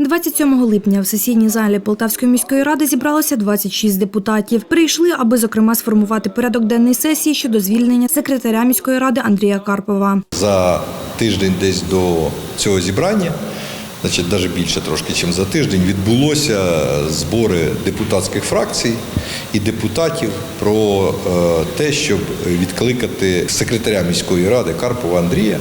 27 липня в сесійній залі Полтавської міської ради зібралося 26 депутатів. Прийшли, аби зокрема сформувати порядок денний сесії щодо звільнення секретаря міської ради Андрія Карпова. За тиждень десь до цього зібрання, значить, навіть більше трошки, ніж за тиждень, відбулося збори депутатських фракцій і депутатів про е, те, щоб відкликати секретаря міської ради Карпова Андрія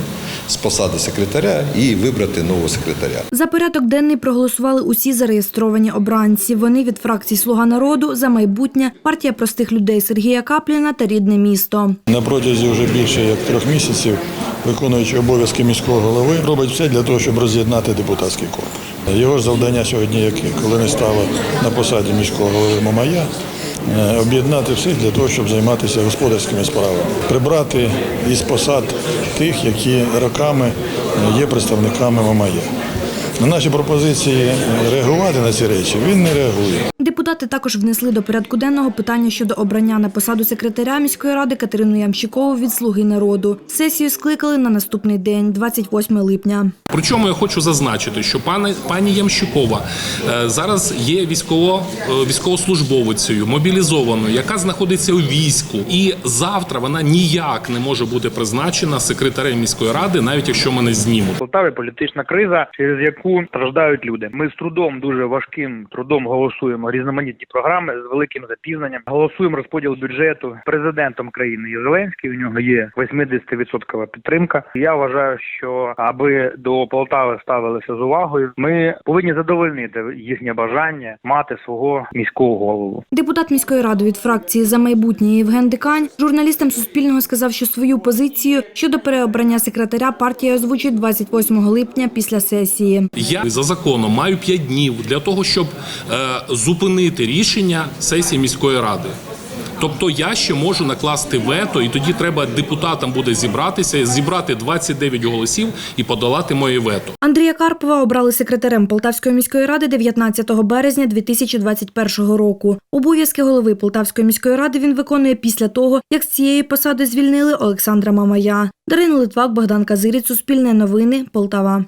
з посади секретаря і вибрати нового секретаря. За порядок денний проголосували усі зареєстровані обранці. Вони від фракцій Слуга народу за майбутнє, партія простих людей Сергія Капліна та рідне місто. На протязі вже більше як трьох місяців, виконуючи обов'язки міського голови, робить все для того, щоб роз'єднати депутатський корпус. Його ж завдання сьогодні, яке, коли не стало на посаді міського голови Мамая, об'єднати всіх для того, щоб займатися господарськими справами, прибрати із посад тих, які роками є представниками Мамая. На наші пропозиції реагувати на ці речі він не реагує. Депутати також внесли до порядку денного питання щодо обрання на посаду секретаря міської ради Катерину Ямщикову від «Слуги народу». Сесію скликали на наступний день, 28 липня. Причому я хочу зазначити, що пані, пані Ямщикова е, зараз є військово, е, військовослужбовицею, мобілізованою, яка знаходиться у війську. І завтра вона ніяк не може бути призначена секретарем міської ради, навіть якщо мене знімуть. Полтаві політична криза, через яку страждають люди. Ми з трудом, дуже важким трудом голосуємо різноманітні програми з великим запізненням. Голосуємо розподіл бюджету президентом країни є Зеленський. У нього є 80% підтримка. Я вважаю, що аби до Полтави ставилися з увагою, ми повинні задовольнити їхнє бажання мати свого міського голову. Депутат міської ради від фракції «За майбутнє» Євген Дикань журналістам Суспільного сказав, що свою позицію щодо переобрання секретаря партія озвучить 28 липня після сесії. Я за законом маю 5 днів для того, щоб е, зупинити рішення сесії міської ради. Тобто я ще можу накласти вето, і тоді треба депутатам буде зібратися, зібрати 29 голосів і подолати моє вето. Андрія Карпова обрали секретарем Полтавської міської ради 19 березня 2021 року. Обов'язки голови Полтавської міської ради він виконує після того, як з цієї посади звільнили Олександра Мамая. Дарина Литвак, Богдан Казиріць, Суспільне новини, Полтава.